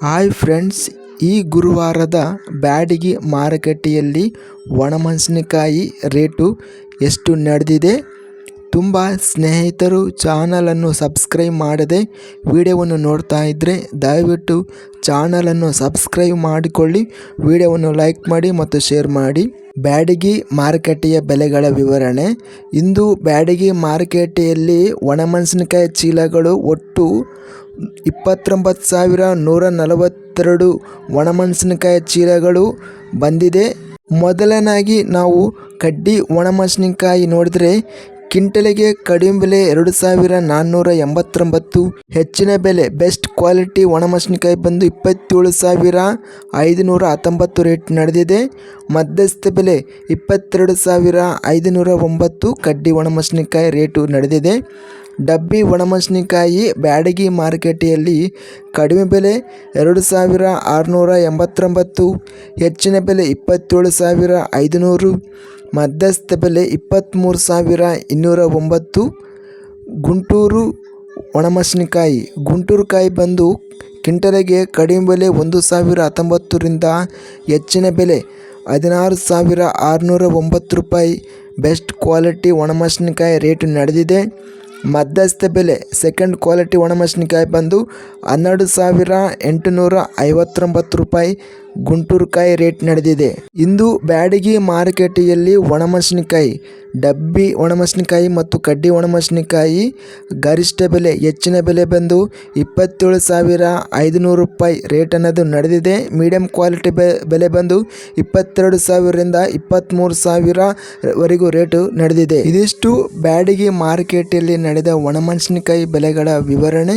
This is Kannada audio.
ಹಾಯ್ ಫ್ರೆಂಡ್ಸ್ ಈ ಗುರುವಾರದ ಬ್ಯಾಡಗಿ ಮಾರುಕಟ್ಟೆಯಲ್ಲಿ ಒಣಮೆಣಸಿನಕಾಯಿ ರೇಟು ಎಷ್ಟು ನಡೆದಿದೆ? ತುಂಬ ಸ್ನೇಹಿತರು ಚಾನಲನ್ನು ಸಬ್ಸ್ಕ್ರೈಬ್ ಮಾಡದೆ ವಿಡಿಯೋವನ್ನು ನೋಡ್ತಾ ಇದ್ದರೆ ದಯವಿಟ್ಟು ಚಾನಲನ್ನು ಸಬ್ಸ್ಕ್ರೈಬ್ ಮಾಡಿಕೊಳ್ಳಿ, ವಿಡಿಯೋವನ್ನು ಲೈಕ್ ಮಾಡಿ ಮತ್ತು ಶೇರ್ ಮಾಡಿ. ಬ್ಯಾಡಗಿ ಮಾರುಕಟ್ಟೆಯ ಬೆಲೆಗಳ ವಿವರಣೆ. ಇಂದು ಬ್ಯಾಡಗಿ ಮಾರುಕಟ್ಟೆಯಲ್ಲಿ ಒಣಮೆಣಸಿನಕಾಯಿ ಚೀಲಗಳು ಒಟ್ಟು ಇಪ್ಪತ್ತೊಂಬತ್ತು ಸಾವಿರ ನೂರ ನಲವತ್ತೆರಡು ಒಣಮೆಣಸಿನಕಾಯಿ ಚೀಲಗಳು ಬಂದಿದೆ. ಮೊದಲನಾಗಿ ನಾವು ಕಡ್ಡಿ ಒಣಮೆಣಸಿನಕಾಯಿ ನೋಡಿದರೆ ಕ್ವಿಂಟಲಿಗೆ ಕಡಿಮೆ ಬೆಲೆ ಎರಡು ಸಾವಿರ ನಾನ್ನೂರ ಎಂಬತ್ತೊಂಬತ್ತು, ಹೆಚ್ಚಿನ ಬೆಲೆ ಬೆಸ್ಟ್ ಕ್ವಾಲಿಟಿ ಒಣಮೆಣಸಿನಕಾಯಿ ಬಂದು ಇಪ್ಪತ್ತೇಳು ಸಾವಿರ ಐದುನೂರ ಹತ್ತೊಂಬತ್ತು ರೇಟ್ ನಡೆದಿದೆ. ಮಧ್ಯಸ್ಥ ಬೆಲೆ ಇಪ್ಪತ್ತೆರಡು ಸಾವಿರ ಐದುನೂರ ಒಂಬತ್ತು ಕಡ್ಡಿ ಒಣಮೆಣಸಿನಕಾಯಿ ರೇಟು ನಡೆದಿದೆ. ಡಬ್ಬಿ ಒಣಮೆಣಸಿನಕಾಯಿ ಬ್ಯಾಡಗಿ ಮಾರುಕಟ್ಟೆಯಲ್ಲಿ ಕಡಿಮೆ ಬೆಲೆ ಎರಡು ಸಾವಿರ ಆರುನೂರ ಎಂಬತ್ತೊಂಬತ್ತು, ಹೆಚ್ಚಿನ ಬೆಲೆ ಇಪ್ಪತ್ತೇಳು ಸಾವಿರ ಐದುನೂರು, ಮಧ್ಯಸ್ಥ ಬೆಲೆ ಇಪ್ಪತ್ತ್ಮೂರು ಸಾವಿರ ಇನ್ನೂರ ಒಂಬತ್ತು. ಗುಂಟೂರು ಒಣಮೆಣಸಿನಕಾಯಿ. ಗುಂಟೂರು ಕಾಯಿ ಬಂದು ಕ್ವಿಂಟಲಿಗೆ ಕಡಿಮೆ ಬೆಲೆ ಒಂದು ಸಾವಿರ ಹತ್ತೊಂಬತ್ತರಿಂದ ಹೆಚ್ಚಿನ ಬೆಲೆ ಹದಿನಾರು ಸಾವಿರ ಆರುನೂರ ಒಂಬತ್ತು ರೂಪಾಯಿ. ಬೆಸ್ಟ್ ಕ್ವಾಲಿಟಿ ಒಣಮೆಣಸಿನಕಾಯಿ ರೇಟು ನಡೆದಿದೆ. ಮಧ್ಯಸ್ಥ ಬೆಲೆ ಸೆಕೆಂಡ್ ಕ್ವಾಲಿಟಿ ಒಣಮೆಣಸಿನಕಾಯಿ ಬಂದು ಹನ್ನೆರಡು ಸಾವಿರ ಎಂಟುನೂರ ಐವತ್ತೊಂಬತ್ತು ರೂಪಾಯಿ. ಗುಂಟೂರು ಕಾಯಿ ರೇಟ್ ನಡೆದಿದೆ. ಇಂದು ಬ್ಯಾಡಗಿ ಮಾರುಕಟ್ಟೆಯಲ್ಲಿ ಒಣಮೆಣಸಿನಕಾಯಿ, ಡಬ್ಬಿ ಒಣಮೆಣಸಿನಕಾಯಿ ಮತ್ತು ಕಡ್ಡಿ ಒಣಮೆಣಸಿನಕಾಯಿ ಗರಿಷ್ಠ ಬೆಲೆ ಹೆಚ್ಚಿನ ಬೆಲೆ ಬಂದು ಇಪ್ಪತ್ತೇಳು ಸಾವಿರ ಐದುನೂರು ರೂಪಾಯಿ ರೇಟ್ ಅನ್ನೋದು ನಡೆದಿದೆ. ಮೀಡಿಯಂ ಕ್ವಾಲಿಟಿ ಬೆಲೆ ಬಂದು ಇಪ್ಪತ್ತೆರಡು ಸಾವಿರದಿಂದ ಇಪ್ಪತ್ತ್ಮೂರು ಸಾವಿರವರೆಗೂ ರೇಟು ನಡೆದಿದೆ. ಇದಿಷ್ಟು ಬ್ಯಾಡಗಿ ಮಾರುಕಟ್ಟೆಯಲ್ಲಿ ನಡೆದ ಒಣಮೆಣಸಿನಕಾಯಿ ಬೆಲೆಗಳ ವಿವರಣೆ